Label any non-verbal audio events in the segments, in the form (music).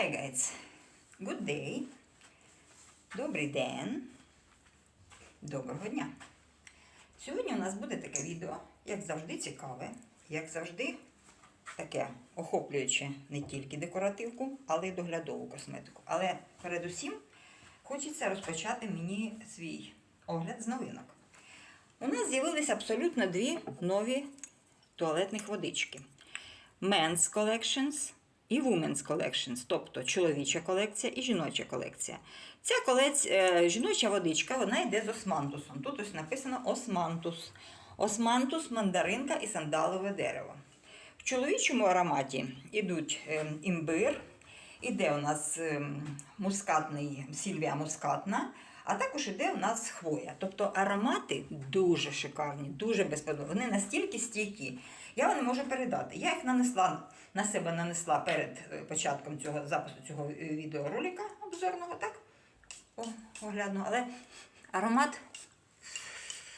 Hi guys. Good day. Добрий день. Доброго дня. Сьогодні у нас буде таке відео, як завжди, цікаве, як завжди, таке охоплююче не тільки декоративку, але й доглядову косметику. Але передусім хочеться розпочати мені свій огляд з новинок. У нас з'явилися абсолютно дві нові туалетних водички. Men's Collections і Women's Collections, тобто чоловіча колекція і жіноча колекція. Ця колекція, жіноча водичка вона йде з османтусом. Тут ось написано османтус. Османтус, мандаринка і сандалове дерево. В чоловічому ароматі йдуть ем, імбир, іде у нас ем, мускатний сільвія мускатна, а також іде у нас хвоя. Тобто аромати дуже шикарні, дуже безподобні. Вони настільки стійкі. Я вам не можу передати. Я їх нанесла на себе нанесла перед е, початком цього запису цього е, відеоролика обзорного, так? О, оглядно, але аромат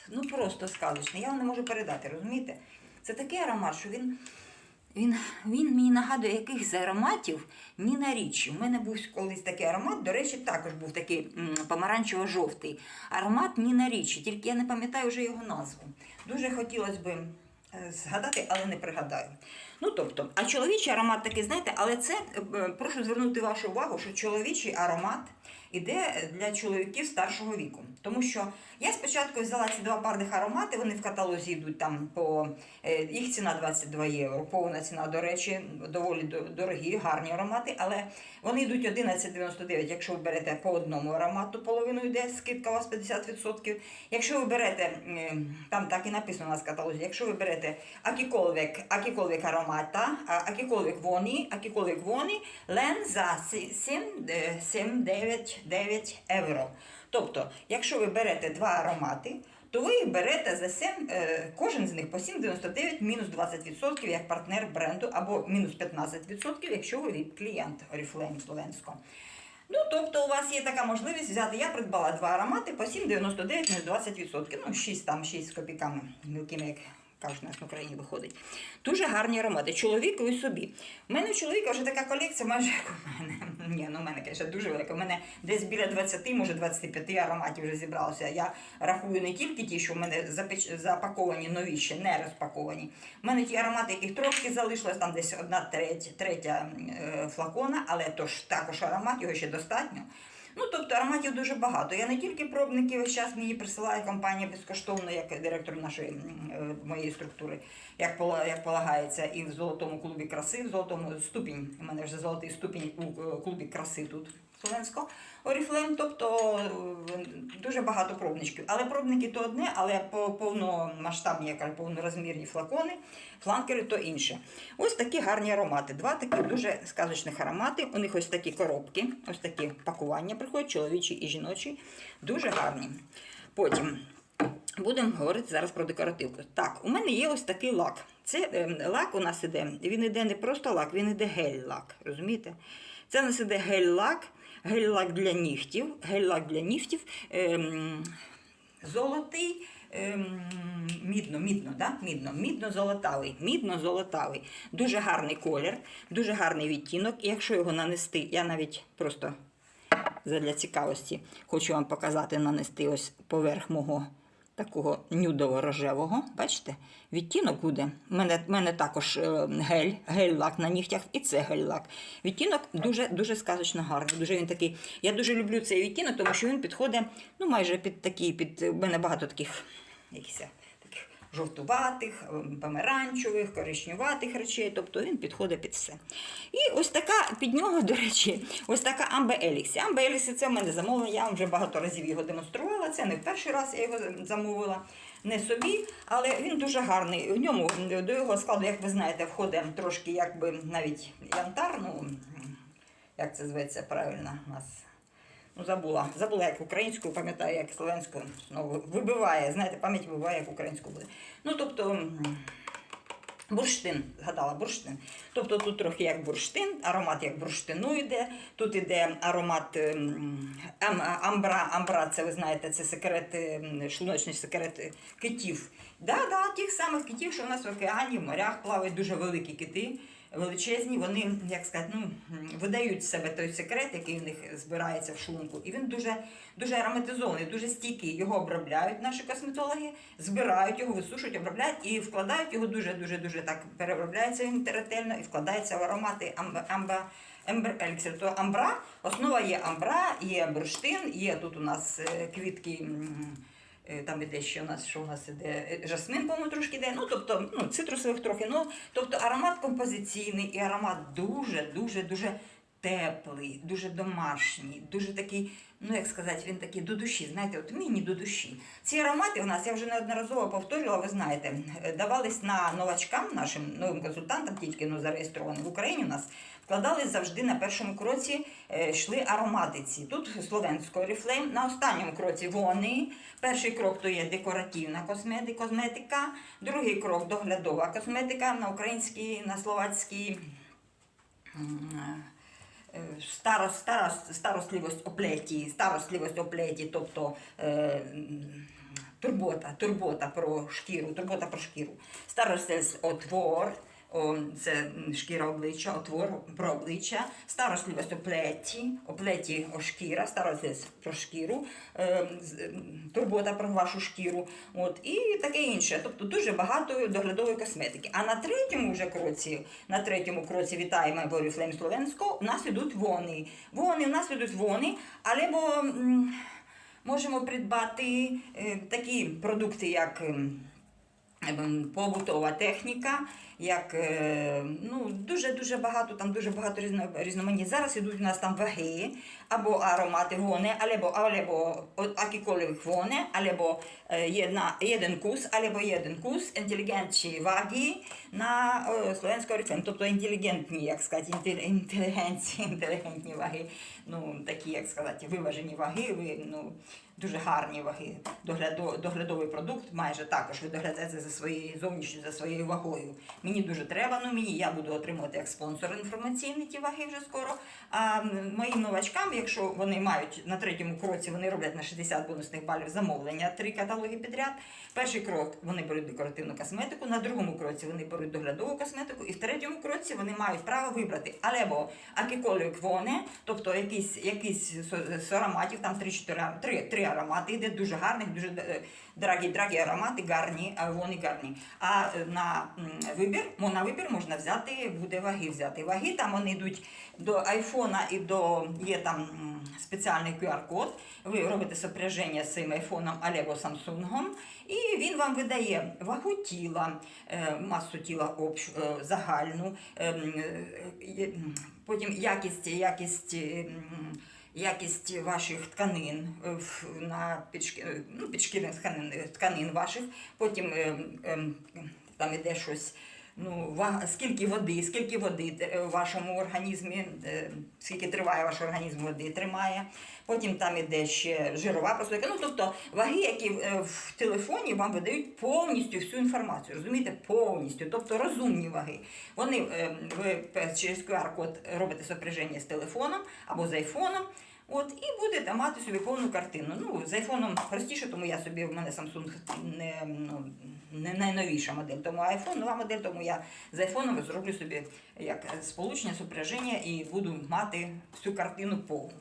ну просто сказочний. Я вам не можу передати, розумієте? Це такий аромат, що він. Він, він мені нагадує яких з ароматів Ніна Річі. У мене був колись такий аромат, до речі, також був такий помаранчево-жовтий аромат Ніна Річі, тільки я не пам'ятаю вже його назву. Дуже хотілося б е, згадати, але не пригадаю. Ну тобто, а чоловічий аромат такий, знаєте, але це е, прошу звернути вашу увагу, що чоловічий аромат іде для чоловіків старшого віку. Тому що я спочатку взяла ці два парних аромати, вони в каталозі йдуть там по е, їх ціна 22 євро. Повна ціна, до речі, доволі дорогі, гарні аромати, але вони йдуть 11,99, якщо ви берете по одному аромату, половину йде, скидка у вас 50%. Якщо ви берете, там так і написано у нас в каталозі, якщо ви берете акіколвек, акіколвек аромата, акіколвек вони, акіколвек вони, лен за 7,9 євро. Тобто, якщо ви берете два аромати, то ви їх берете за 7, е, кожен з них по 7,99 мінус 20% як партнер бренду, або мінус 15%, якщо ви клієнт Oriflame Словенського. Ну, тобто у вас є така можливість взяти. Я придбала два аромати по 7,99 мінус 20%. Ну, 6 там, 6 з копійками мілкими, як кажуть, нас в Україні виходить. Дуже гарні аромати. Чоловіку і собі. У мене у чоловіка вже така колекція, майже як у мене. (laughs) Ні, ну у мене, звісно, дуже велика. У мене десь біля 20, може 25 ароматів вже зібралося. Я рахую не тільки ті, що в мене запаковані нові, ще не розпаковані. У мене ті аромати, яких трошки залишилось, там десь одна третя, третя е, флакона, але то ж також аромат, його ще достатньо. Ну, тобто ароматів дуже багато. Я не тільки пробники час мені присилає компанія безкоштовно, як директор нашої е, моєї структури, як, як полагається, і в золотому клубі краси, в золотому ступінь. У мене вже золотий ступінь у е, клубі краси тут. Словенського Оріфлейм, тобто е, дуже багато пробничків. Але пробники то одне, але по повномасштабні, я повнорозмірні флакони, фланкери то інше. Ось такі гарні аромати. Два таких дуже сказочних аромати. У них ось такі коробки, ось такі пакування приходять, чоловічі і жіночі. Дуже гарні. Потім будемо говорити зараз про декоративку. Так, у мене є ось такий лак. Це е, лак у нас іде, він іде не просто лак, він іде гель-лак. Розумієте? Це у нас іде гель-лак, гель-лак для нігтів, гель-лак для нігтів. Ем, золотий, ем, мідно, мідно, да? мідно, мідно-золотавий, мідно-золотавий. Дуже гарний колір, дуже гарний відтінок. І якщо його нанести, я навіть просто задля цікавості хочу вам показати, нанести ось поверх мого такого нюдово-рожевого. Бачите? Відтінок буде. У мене, мене також е, гель, гель-лак на нігтях, і це гель-лак. Відтінок дуже дуже сказочно гарний. Дуже він такий. Я дуже люблю цей відтінок, тому що він підходить ну, майже під такий, під у мене багато таких якісь таких жовтуватих, ем, помаранчевих, коричневатих речей, тобто він підходить під все. І ось така під нього, до речі, ось така Амбе Еліксі. Амбе Еліксі це в мене замовлення, я вже багато разів його демонструвала. Це не в перший раз я його замовила. Не собі, але він дуже гарний. В ньому до його складу, як ви знаєте, входить трошки якби навіть янтар, ну як це зветься правильно у нас. Ну, забула. Забула, як українською, пам'ятаю, як словенською. Знову вибиває, знаєте, пам'ять вибиває, як українською буде. Ну, тобто, бурштин, згадала бурштин. Тобто тут трохи як бурштин, аромат як бурштину йде. Тут йде аромат ем, ам, амбра. Амбра, це ви знаєте, це секрет, ем, шлуночний секрет китів. Да, да, тих самих китів, що в нас в океані, в морях плавають дуже великі кити. Величезні, вони, як сказати, ну, видають з себе той секрет, який в них збирається в шлунку. І він дуже, дуже ароматизований, дуже стійкий. Його обробляють наші косметологи, збирають його, висушують, обробляють і вкладають його дуже, дуже, дуже так переробляється він ретельно і вкладається в аромати амба, ембр, еліксир. То амбра, основа є амбра, є бурштин, є тут у нас е, квітки. Е, Там іде ще у нас, що у нас іде е, жасмин, по-моєму, трошки йде. Ну, тобто, ну, цитрусових трохи. Ну, тобто аромат композиційний і аромат дуже, дуже, дуже теплий, дуже домашній, дуже такий, ну як сказати, він такий до душі. Знаєте, от мені до душі. Ці аромати у нас, я вже неодноразово повторювала, ви знаєте, е, давались на новачкам, нашим новим консультантам, тільки ну, зареєстрованим в Україні у нас. Вкладались завжди на першому кроці, е, йшли ароматиці. Тут словенського Oriflame, на останньому кроці вони. Перший крок то є декоративна косметика, косметика, другий крок доглядова косметика на українській, на словацькій. М, е, Старо, старо, старостливость оплеті, старостливость оплеті, тобто е, турбота, турбота про шкіру, турбота про шкіру. Старостливість отвор, це шкіра обличчя, отвор про обличчя, старостливість оплеті, оплеті о шкіра, старостливість про шкіру, е, турбота про вашу шкіру, от, і таке інше. Тобто дуже багато доглядової косметики. А на третьому вже кроці, на третьому кроці вітаємо Oriflame Словенського, у нас ідуть вони. Вони, у нас ідуть вони, м, можемо придбати е, такі продукти, як. Ем, побутова техніка, як е, ну, дуже дуже багато, там дуже багато різно. Зараз ідуть у нас там ваги, або аромати вони, або, або акіколевих вони, або е, jedna, jeden або один кус, інтелігентні ваги на е, словенського. Тобто інтелігентні, як сказати, інтел- (laughs) інтелігентні, ваги, ну, такі, як сказати, виважені ваги, ну, дуже гарні ваги. Доглядо, доглядовий продукт майже також ви доглядаєте за своєю зовнішньою, за своєю вагою. Мені дуже треба, ну мені я буду отримувати як спонсор інформаційні ті ваги вже скоро. А моїм новачкам, якщо вони мають на третьому кроці, вони роблять на 60 бонусних балів замовлення, три каталоги підряд. Перший крок вони беруть декоративну косметику, на другому кроці вони беруть доглядову косметику, і в третьому кроці вони мають право вибрати або акіколю квоне, тобто якийсь, якийсь з, ароматів, там 3-4 три, три аромати, йде дуже гарних, дуже е, дорогі, дорогі аромати, гарні, вони гарні. А е, на вибір, на вибір можна взяти, буде ваги взяти. Ваги там вони йдуть до айфона і до є там спеціальний QR-код. Ви робите сопряження з цим айфоном або Samsung, і він вам видає вагу тіла, е, масу тіла общ, е, загальну, е, е, потім якість, якість. Якість ваших тканин на підшкі, ну, підшкірних тканин, тканин ваших, потім там іде щось, ну, скільки води, скільки води е, в вашому організмі, е, скільки триває ваш організм води тримає. Потім там іде ще жирова прослойка. Ну, тобто ваги, які е, в телефоні вам видають повністю всю інформацію. Розумієте, повністю, тобто розумні ваги. Вони е, ви через QR-код робите сопряження з телефоном або з айфоном. От, і будете мати собі повну картину. Ну, з айфоном простіше, тому я собі, в мене Samsung не, ну, не найновіша модель, тому iPhone нова модель, тому я з айфоном зроблю собі як сполучення, сопряження і буду мати всю картину повну.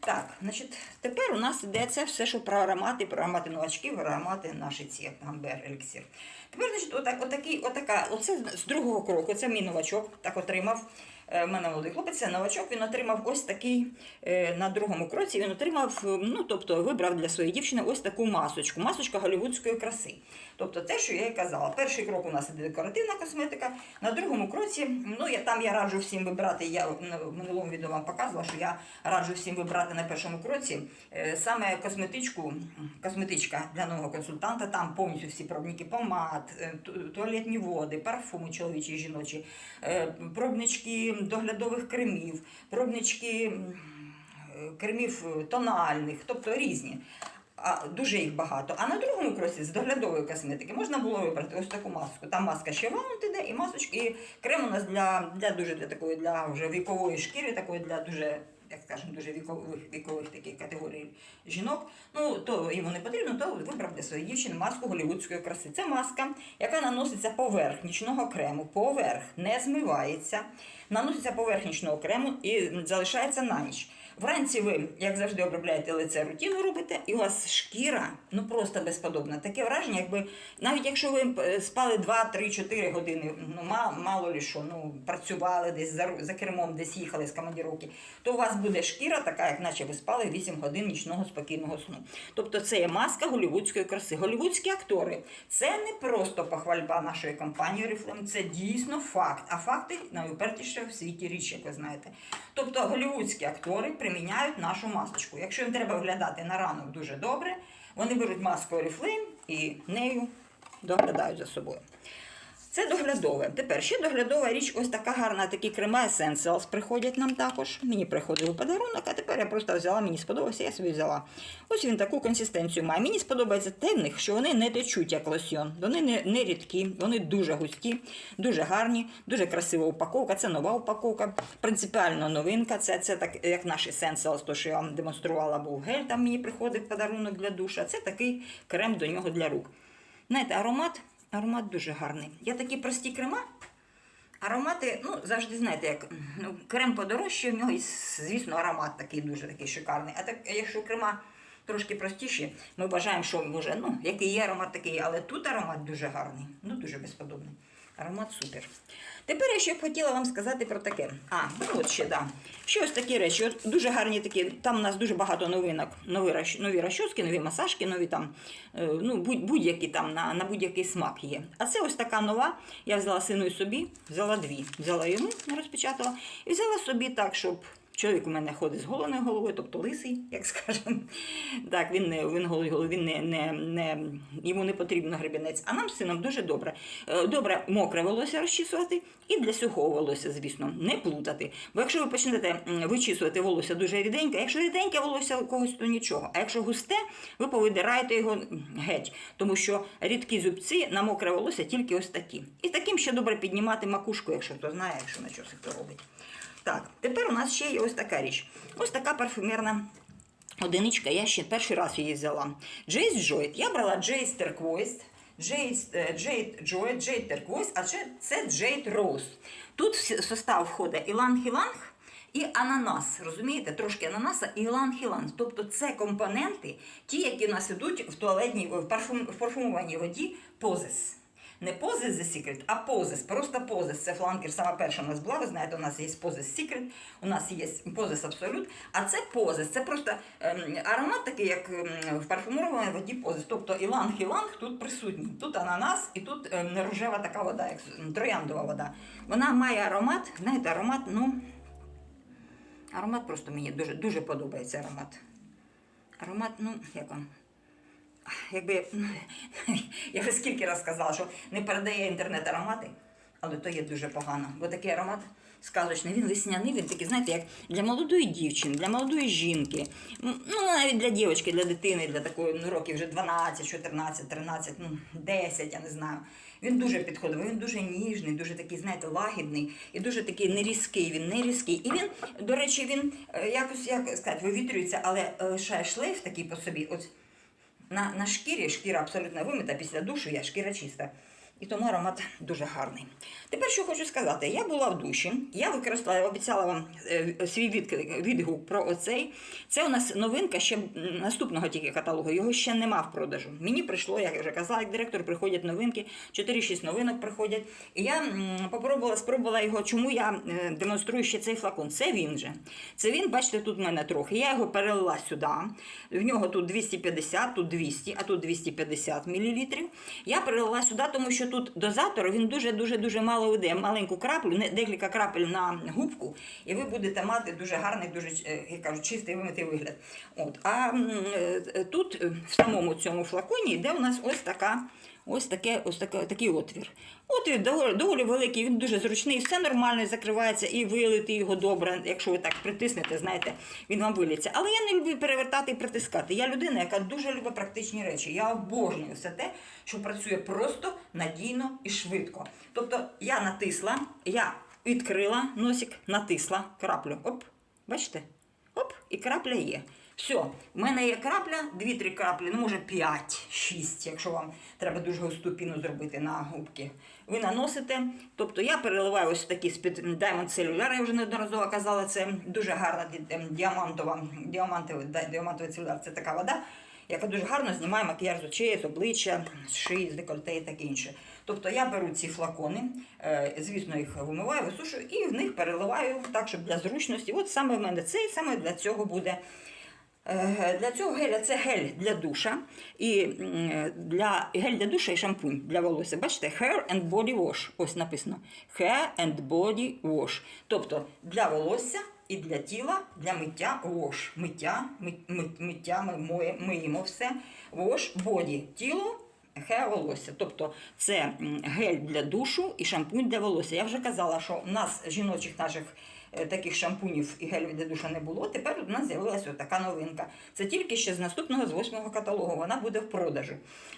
Так, значить, тепер у нас іде це все, що про аромати, про аромати новачків, про аромати наші ці гамбер, еліксір. Тепер, значить, отак, отакий, отака, оце з другого кроку, це мій новачок, так отримав. Е, в мене молодий хлопець, це новачок, він отримав ось такий е, на другому кроці. Він отримав, е, ну тобто вибрав для своєї дівчини ось таку масочку, масочка голівудської краси. Тобто те, що я і казала. Перший крок у нас іде декоративна косметика. На другому кроці, ну я там я раджу всім вибирати. Я в минулому відео вам показувала, що я раджу всім вибирати на першому кроці саме косметичку, косметичка для нового консультанта. Там повністю всі пробники помад, туалетні води, парфуми чоловічі і жіночі, е, доглядових кремів, пробнички е, кремів е, тональних, тобто різні. А, дуже їх багато. А на другому кросі з доглядової косметики можна було вибрати ось таку маску. Там маска ще раунд іде, і масочки, і крем у нас для, для дуже для такої для вже вікової шкіри, такої для дуже як скажемо, дуже вікових, вікових таких категорій жінок, ну то йому не потрібно, то вибрав для своєї дівчини маску голівудської краси. Це маска, яка наноситься поверх нічного крему, поверх не змивається, наноситься поверх нічного крему і залишається на ніч. Вранці ви, як завжди, обробляєте лице рутину робите, і у вас шкіра ну просто безподобна. Таке враження, якби навіть якщо ви е, спали 2, 3, 4 години, ну мало, мало лі що, ну працювали десь за, за кермом, десь їхали з командіровки, то у вас буде шкіра така, як наче ви спали 8 годин нічного спокійного сну. Тобто це є маска голівудської краси. Голівудські актори це не просто похвальба нашої компанії Oriflame, це дійсно факт. А факти найупертіше в світі річ, як ви знаєте. Тобто голівудські актори приміняють нашу масочку. Якщо їм треба виглядати на ранок дуже добре, вони беруть маску Oriflame і нею доглядають за собою. Це доглядове. Тепер ще доглядова річ, ось така гарна, такі крема Essentials приходять нам також. Мені приходив подарунок, а тепер я просто взяла, мені сподобався, я собі взяла. Ось він таку консистенцію має. Мені сподобається те в них, що вони не течуть як лосьйон. Вони не, не рідкі, вони дуже густі, дуже гарні, дуже красива упаковка. Це нова упаковка, принципіально новинка. Це, це так, як наш Essentials, то що я вам демонструвала, був гель, там мені приходив подарунок для душа. Це такий крем до нього для рук. Знаєте, аромат, аромат дуже гарний. Я такі прості крема. Аромати, ну, завжди знаєте, як ну, крем подорожче, в нього, і, звісно, аромат такий дуже такий шикарний. А так, якщо крема трошки простіші, ми вважаємо, що може, ну, який є аромат такий, але тут аромат дуже гарний, ну дуже безподобний. Аромат супер. Тепер я ще б хотіла вам сказати про таке. А, ну от ще да. Ще ось такі речі. От дуже гарні такі. Там у нас дуже багато новинок. Нові, нові розчоски, нові масажки, нові там, е, ну, будь- будь-які там на, на будь-який смак є. А це ось така нова. Я взяла сину і собі, взяла дві. Взяла йому, не розпечатала, і взяла собі так, щоб. Чоловік у мене ходить з голеною головою, тобто лисий, як скажемо. Так, він не він голий голови, він не, не, не йому не потрібно гребінець. А нам з сином дуже добре. Е, Добре мокре волосся розчісувати і для сухого волосся, звісно, не плутати. Бо якщо ви почнете вичісувати волосся дуже ріденьке, якщо ріденьке волосся у когось, то нічого. А якщо густе, ви повидираєте його геть, тому що рідкі зубці на мокре волосся тільки ось такі. І таким ще добре піднімати макушку, якщо хто знає, якщо на чосик то робить. Так, тепер у нас ще є ось така річ. Ось така парфюмерна одиничка. Я ще перший раз її взяла. Джейс Джойт. Я брала Джейс Терквойс. Джейс, е, Джейд Джойт, Джейд Терквойс, а це, Джейд Роуз. Тут в состав входить іланг-іланг і ананас. Розумієте? Трошки ананаса і іланг-іланг. Тобто це компоненти, ті, які нас ідуть в туалетній, в, парфум, в парфумованій воді позис. Не Poses The Secret, а Poses, просто Poses. Це фланкер, сама перша у нас була. Ви знаєте, у нас є Poses Secret, у нас є Poses Absolute, а це Poses. Це просто ем, аромат такий, як ем, в парфумованій воді Poses. Тобто іланг-іланг тут присутній. Тут ананас і тут ем, рожева така вода, як трояндова вода. Вона має аромат, знаєте, аромат, ну. Аромат просто мені дуже, дуже подобається аромат. Аромат, ну, як вам? Якби я вже скільки раз сказала, що не передає інтернет аромати, але то є дуже погано. Бо такий аромат сказочний, він весняний, він такий, знаєте, як для молодої дівчини, для молодої жінки, ну навіть для дівчинки, для дитини, для такої ну, років вже 12, 14, 13, ну 10, я не знаю. Він дуже підходив, він дуже ніжний, дуже такий, знаєте, лагідний і дуже такий нерізкий. Він не різкий. І він, до речі, він е, якось як сказати, вивітрюється, але е, лишає шлейф такий по собі. От на, на шкірі, шкіра абсолютно вимита після душу, я шкіра чиста. І тому аромат дуже гарний. Тепер що хочу сказати, я була в душі, я використала, обіцяла вам е, свій відгук про оцей. Це у нас новинка ще наступного тільки каталогу, його ще нема в продажу. Мені прийшло, як я вже казала, як директор, приходять новинки, 4-6 новинок приходять. І я попробувала, спробувала його, чому я е, демонструю ще цей флакон. Це він же. Це він, бачите, тут в мене трохи. Я його перелила сюди. В нього тут 250, тут 200, а тут 250 мл. Я перелила сюди, тому що тут дозатор він дуже-дуже дуже мало йде. Маленьку краплю, декілька крапель на губку, і ви будете мати дуже гарний, дуже я кажу, чистий вимитий вигляд. От. А е, тут е, в самому цьому флаконі йде у нас ось така. Ось таке, ось таке, такий отвір. Отвір доволі, доволі великий, він дуже зручний, все нормально закривається і вилити його добре. Якщо ви так притиснете, знаєте, він вам виліться. Але я не люблю перевертати і притискати. Я людина, яка дуже любить практичні речі. Я обожнюю все те, що працює просто, надійно і швидко. Тобто я натисла, я відкрила носик, натисла краплю. Оп, бачите? Оп, і крапля є. Все, в мене є крапля, 2-3 краплі, ну може 5-6, якщо вам треба дуже густу піну зробити на губки. Ви наносите. Тобто я переливаю ось такі з-під Diamond Cellular, я вже неодноразово казала, це дуже гарна ем, діамантова, діамантовий, діамантовий целюляр, це така вода, яка дуже гарно знімає макіяж з очей, з обличчя, з шиї, з декольте і таке інше. Тобто я беру ці флакони, е, звісно, їх вимиваю, висушую і в них переливаю так, щоб для зручності. От саме в мене цей, саме для цього буде. Е, Для цього геля це гель для душа і для гель для душа і шампунь для волосся. Бачите, hair and body wash. Ось написано hair and body wash. Тобто для волосся і для тіла, для миття wash. Миття, ми- ми- миття ми миємо все. Wash, body, тіло. Хе волосся, тобто це гель для душу і шампунь для волосся. Я вже казала, що у нас жіночих наших таких шампунів і гелів для душа не було. Тепер у нас з'явилася така новинка. Це тільки ще з наступного з восьмого каталогу. Вона буде в продажу.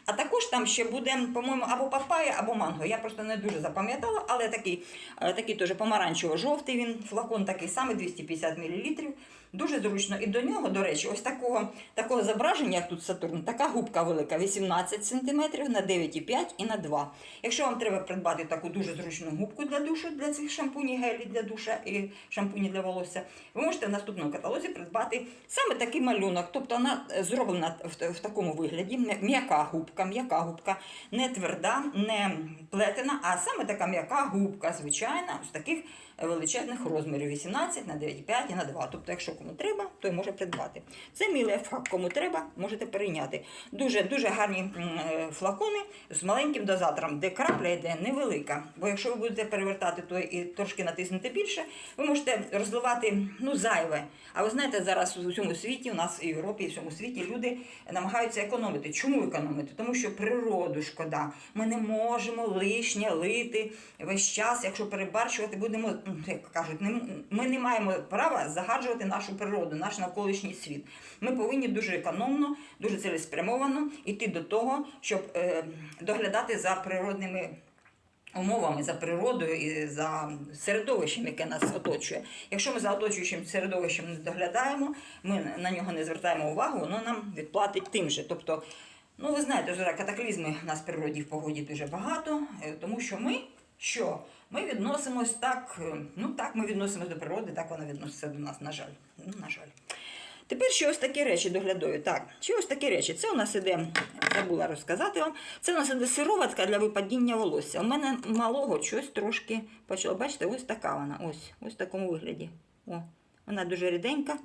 А також там ще буде, по-моєму, або папая, або манго. Я просто не дуже запам'ятала, але такий, е, такий теж помаранчево-жовтий він, флакон такий самий 250 мл. Дуже зручно. І до нього, до речі, ось такого, такого зображення, як тут Сатурн, така губка велика 18 см на 9,5 і на 2. Якщо вам треба придбати таку дуже зручну губку для душу, для цих шампунів, гелі для душа і шампуні для волосся, ви можете в наступному каталозі придбати саме такий малюнок. Тобто вона зроблена в, в такому вигляді, м'яка губка, м'яка губка, не тверда, не плетена, а саме така м'яка губка, звичайна, з таких величезних розмірів 18 на 9,5 і на 2. Тобто, якщо кому треба, той може придбати. Це мій лайфхак. Кому треба, можете перейняти. Дуже дуже гарні е, флакони з маленьким дозатором, де крапля йде невелика. Бо якщо ви будете перевертати, то і трошки натиснути більше, ви можете розливати ну, зайве. А ви знаєте, зараз у всьому світі, у нас і в Європі, і в всьому світі люди намагаються економити. Чому економити? Тому що природу шкода. Ми не можемо лишнє лити весь час, якщо перебарщувати, будемо, як кажуть, ми не маємо права загаджувати нашу природу, наш навколишній світ. Ми повинні дуже економно, дуже цілеспрямовано йти до того, щоб е, доглядати за природними умовами, за природою і за середовищем, яке нас оточує. Якщо ми за оточуючим середовищем не доглядаємо, ми на нього не звертаємо увагу, воно нам відплатить тим же. Тобто, ну ви знаєте, катаклізми в нас в природі в погоді дуже багато, е, тому що ми що? Ми відносимось так, е, ну так, ми відносимось до природи, так вона відноситься до нас, на жаль. Ну, на жаль. Тепер ще ось такі речі доглядові. Так, ще ось такі речі. Це у нас іде, забула розказати вам. Це у нас іде сироватка для випадіння волосся. У мене малого щось трошки почало. Бачите, ось така вона. Ось, ось в такому вигляді. О, вона дуже ріденька.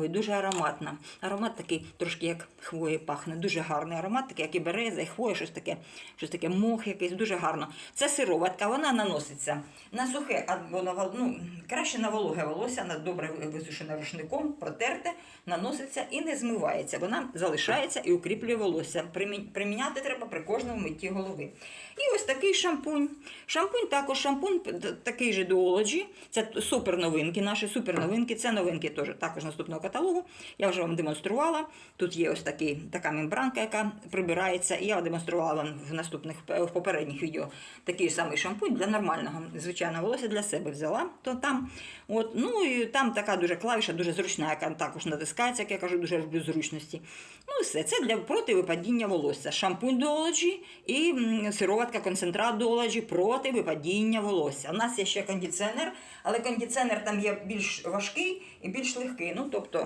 Ой, дуже ароматна. Аромат такий трошки як хвої пахне. Дуже гарний аромат, такий, як і береза, і хвоя, щось таке, щось таке мох якийсь, дуже гарно. Це сироватка, вона наноситься на сухе, або на ну, краще на вологе волосся, на добре висушене рушником, протерте, наноситься і не змивається. Вона залишається і укріплює волосся. Приміняти треба при кожному митті голови. І ось такий шампунь. Шампунь також шампунь такий же Duology. Це супер новинки, наші супер новинки. Це новинки теж також наступного каталогу. Я вже вам демонструвала. Тут є ось такий, така мембранка, яка прибирається. І я демонструвала вам в наступних в попередніх відео такий самий шампунь для нормального звичайного волосся для себе взяла. То там, от, ну і там така дуже клавіша, дуже зручна, яка також натискається, як я кажу, дуже люблю зручності. Ну і все. Це для проти випадіння волосся. Шампунь Duology і сироватка концентрат Duology проти випадіння волосся. У нас є ще кондиціонер, але кондиціонер там є більш важкий і більш легкий. Ну, тобто,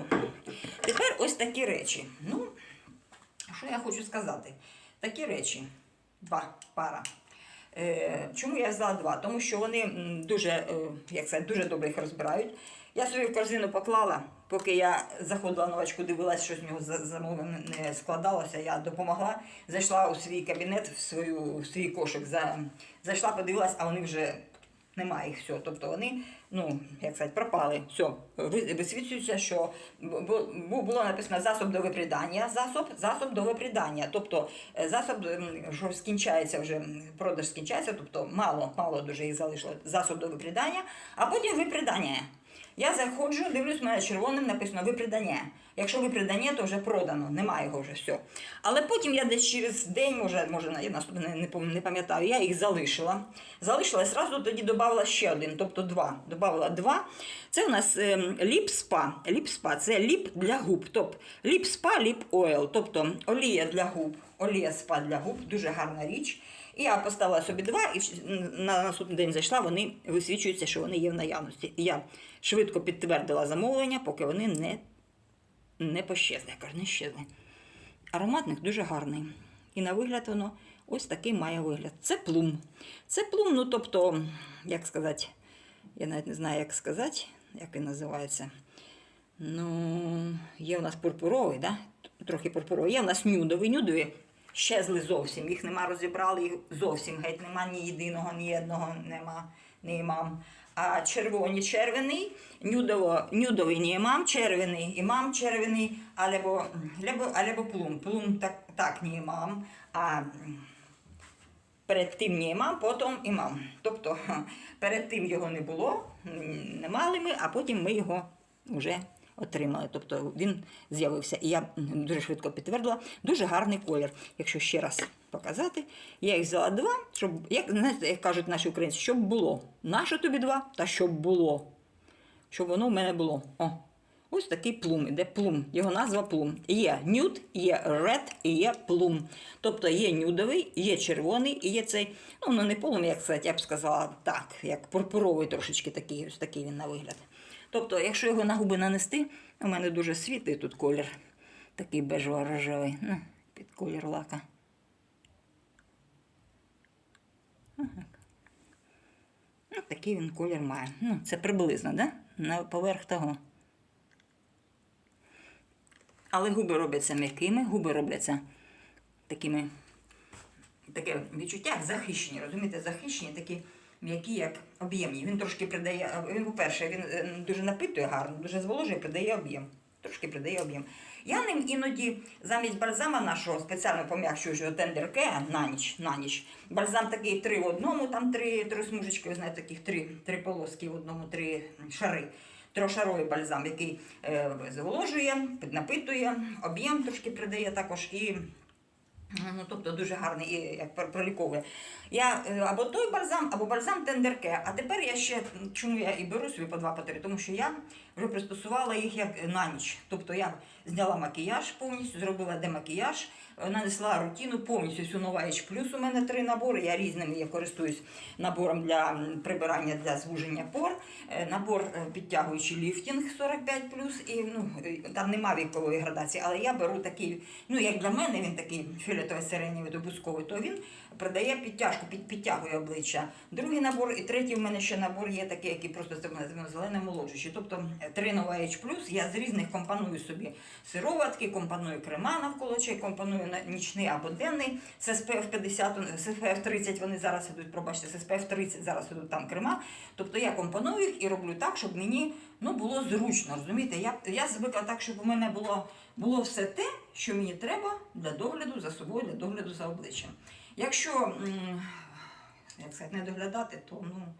тепер ось такі речі. Ну, що я хочу сказати? Такі речі. Два пара. Е, чому я взяла два? Тому що вони дуже, е, як сказати, дуже добре їх розбирають. Я собі в корзину поклала, поки я заходила на очку, дивилася, що з нього за- не складалося. Я допомогла, зайшла у свій кабінет, в, свою, в свій кошик, за, зайшла, подивилась, а вони вже немає їх все. Тобто вони, ну, як сказати, пропали. Все, Ви- висвітлюється, що бу- бу- було написано засоб до випрідання, засоб, засоб до випрідання. Тобто е, засоб, що скінчається вже, продаж скінчається, тобто мало, мало дуже їх залишило засоб до випрідання, а потім випрідання. Я заходжу, дивлюсь, у мене червоним написано випридання. Якщо випридання, то вже продано, немає його вже все. Але потім я десь через день, може, може я наступне не, пам'ятаю, я їх залишила. Залишила і одразу тоді додавала ще один, тобто два. Добавила два. Це у нас ем, ліп-спа. Ліп-спа це ліп для губ. Тобто ліп-спа, ліп-ойл, тобто олія для губ, олія спа для губ, дуже гарна річ. І я поставила собі два, і на наступний день зайшла, вони висвічуються, що вони є в наявності. І я швидко підтвердила замовлення, поки вони не, не пощезли. Я кажу, не щезли. Аромат в них дуже гарний. І на вигляд воно ось такий має вигляд. Це плум. Це плум, ну тобто, як сказати, я навіть не знаю, як сказати, як він називається. Ну, є у нас пурпуровий, да? трохи пурпуровий. Є у нас нюдовий. Нюдові щезли зовсім. Їх нема розібрали, їх зовсім геть нема ні єдиного, ні одного нема, не імам. А червоні червоний, нюдово, нюдовий не імам, червоний, імам червоний, або, або, або плум. Плум так, так не імам, а перед тим не імам, потім імам. Тобто перед тим його не було, не мали ми, а потім ми його вже отримали. Тобто він з'явився. І я дуже швидко підтвердила, дуже гарний колір. Якщо ще раз показати, я їх взяла два, щоб, як, знаєте, як кажуть наші українці, щоб було. Нащо тобі два? Та щоб було. Щоб воно в мене було. О. Ось такий плум, іде плум. Його назва плум. Є нюд, є ред і є плум. Тобто є нюдовий, є червоний і є цей, ну, ну не полум, як сказати, я б сказала так, як пурпуровий трошечки такий, ось такий він на вигляд. Тобто, якщо його на губи нанести, у мене дуже світлий тут колір, такий бежево-рожевий, ну, під колір лака. Ну, такий він колір має. Ну, це приблизно, да? На поверх того. Але губи робляться м'якими, губи робляться такими, таке відчуття, захищені, розумієте, захищені, такі м'які, як об'ємні. Він трошки придає, він, по-перше, він е, дуже напитує гарно, дуже зволожує, придає об'єм. Трошки придає об'єм. Я ним іноді замість бальзама нашого спеціально пом'якшуючого тендерке на ніч, на ніч. Бальзам такий три в одному, там три, три смужечки, ви знаєте, таких три, три полоски в одному, три шари. Трошаровий бальзам, який е, зволожує, піднапитує, об'єм трошки придає також і. Ну, тобто дуже гарний і як проліковує. Я е, або той бальзам, або бальзам тендерке. А тепер я ще чому я і беру собі по два по три, тому що я вже пристосувала їх як на ніч. Тобто я зняла макіяж повністю, зробила демакіяж, нанесла рутину повністю всю нова H+. У мене три набори. Я різними я користуюсь набором для прибирання для звуження пор, е, набор е, підтягуючий ліфтінг 45 і ну е, там нема вікової градації, але я беру такий, ну як для мене він такий фіолетовий сиренєвий добусковий, то він придає підтяжку, під, підтягує обличчя. Другий набор і третій в мене ще набор є такий, який просто зелене молоджуючий. Тобто три нова H+, я з різних компоную собі сироватки, компоную крема навколо очей, компоную на нічний або денний. З SPF 50, з SPF 30 вони зараз ідуть, пробачте, з SPF 30 зараз ідуть там крема. Тобто я компоную їх і роблю так, щоб мені ну, було зручно. Розумієте? Я, я звикла так, щоб у мене було, було все те, що мені треба для догляду за собою, для догляду за обличчям. Якщо як сказати, не доглядати, то ну,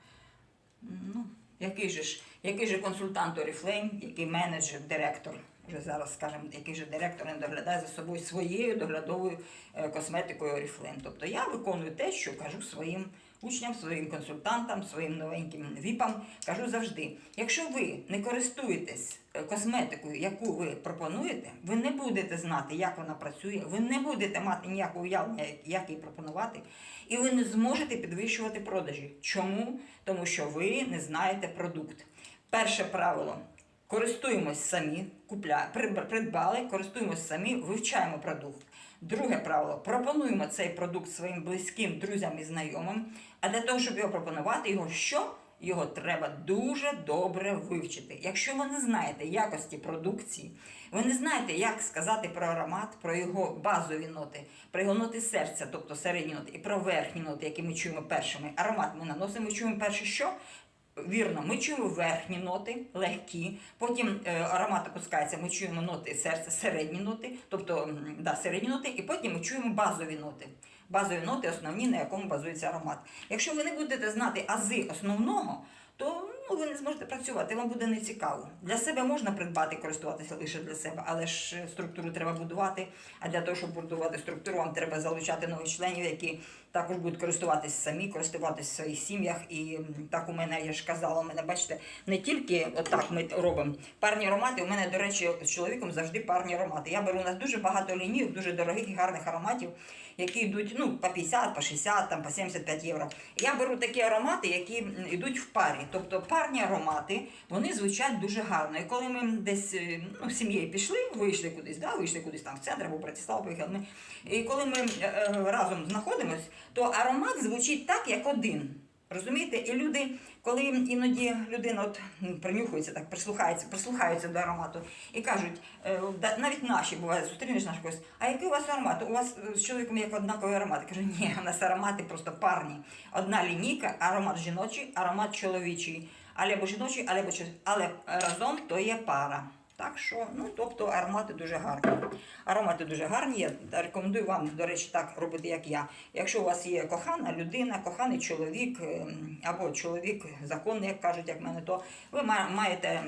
ну який же ж, який же консультант Oriflame, який менеджер, директор, вже зараз скажемо, який же директор не доглядає за собою своєю доглядовою е, косметикою Oriflame. Тобто я виконую те, що кажу своїм учням, своїм консультантам, своїм новеньким віпам, кажу завжди: якщо ви не користуєтесь е, косметикою, яку ви пропонуєте, ви не будете знати, як вона працює, ви не будете мати ніякого уявлення, як її пропонувати, і ви не зможете підвищувати продажі. Чому? Тому що ви не знаєте продукт. Перше правило. Користуємось самі, купля, придб- придбали, користуємось самі, вивчаємо продукт. Друге правило: пропонуємо цей продукт своїм близьким друзям і знайомим. А для того, щоб його пропонувати, його що? Його треба дуже добре вивчити. Якщо ви не знаєте якості продукції, ви не знаєте, як сказати про аромат, про його базові ноти, про його ноти серця, тобто середні ноти, і про верхні ноти, які ми чуємо першими. Аромат ми наносимо, ми чуємо перше що? Вірно, ми чуємо верхні ноти, легкі, потім е, аромат опускається, ми чуємо ноти серця, середні ноти, тобто да, середні ноти, і потім ми чуємо базові ноти. Базові ноти основні, на якому базується аромат. Якщо ви не будете знати ази основного, то ну, ви не зможете працювати, вам буде нецікаво. Для себе можна придбати, користуватися лише для себе, але ж е, структуру треба будувати. А для того, щоб будувати структуру, вам треба залучати нових членів, які також будуть користуватися самі, користуватися в своїх сім'ях. І так у мене, я ж казала, у мене, бачите, не тільки отак ми робимо парні аромати. У мене, до речі, з чоловіком завжди парні аромати. Я беру у нас дуже багато лінійок, дуже дорогих і гарних ароматів, які йдуть ну, по 50, по 60, там, по 75 євро. Я беру такі аромати, які йдуть в парі. Тобто парні аромати, вони звучать дуже гарно. І коли ми десь е, ну, сім'єю пішли, вийшли кудись, да, вийшли кудись там в центр або в Братиславу поїхали. І коли ми е, е, разом знаходимось, то аромат звучить так, як один. Розумієте? І люди, коли іноді людина от принюхується, так прислухається, прислухаються до аромату і кажуть, е, навіть наші буває, зустрінеш наш когось, а який у вас аромат? У вас е, з чоловіком як однаковий аромат. Я кажу, ні, у нас аромати просто парні. Одна лінійка, аромат жіночий, аромат чоловічий. Або жіночий, або чоловічий. Але разом то є пара. Так що, ну тобто аромати дуже гарні. Аромати дуже гарні. Я рекомендую вам, до речі, так робити, як я. Якщо у вас є кохана людина, коханий чоловік ем, або чоловік законний, як кажуть, як мене, то ви ма- маєте.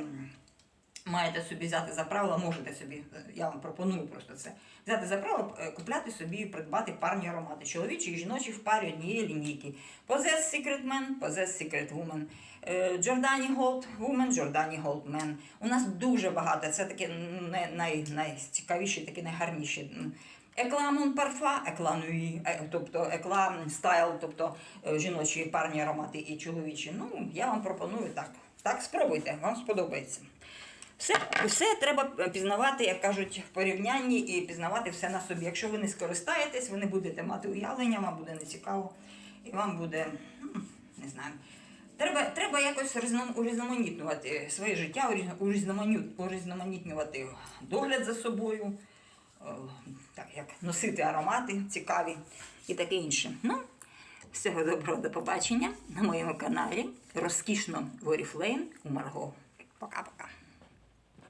Маєте собі взяти за правило, можете собі, е, я вам пропоную просто це. Взяти за правило, е, купляти собі і придбати парні аромати. Чоловічі і жіночі в парі однієї лінійки. Possess Secret Man, Possess Secret Woman. Е, Giordani Gold Woman, Giordani Gold Man. У нас дуже багато. Це такі м, най, най, найцікавіші, такі найгарніші. М, Екла Монпарфа, екла Нуї, тобто екла стайл, тобто жіночі парні аромати і чоловічі. Ну, я вам пропоную так. Так, спробуйте, вам сподобається. Все, все треба пізнавати, як кажуть, в порівнянні і пізнавати все на собі. Якщо ви не скористаєтесь, ви не будете мати уявлення, вам буде нецікаво, і вам буде, ну, не знаю. Треба, треба якось різно- урізноманітнювати своє життя, урізноманітнювати догляд за собою, е, так як носити аромати цікаві і таке інше. Ну, всього доброго до побачення на моєму каналі. Розкішно Oriflame у Марго. Пока-пока.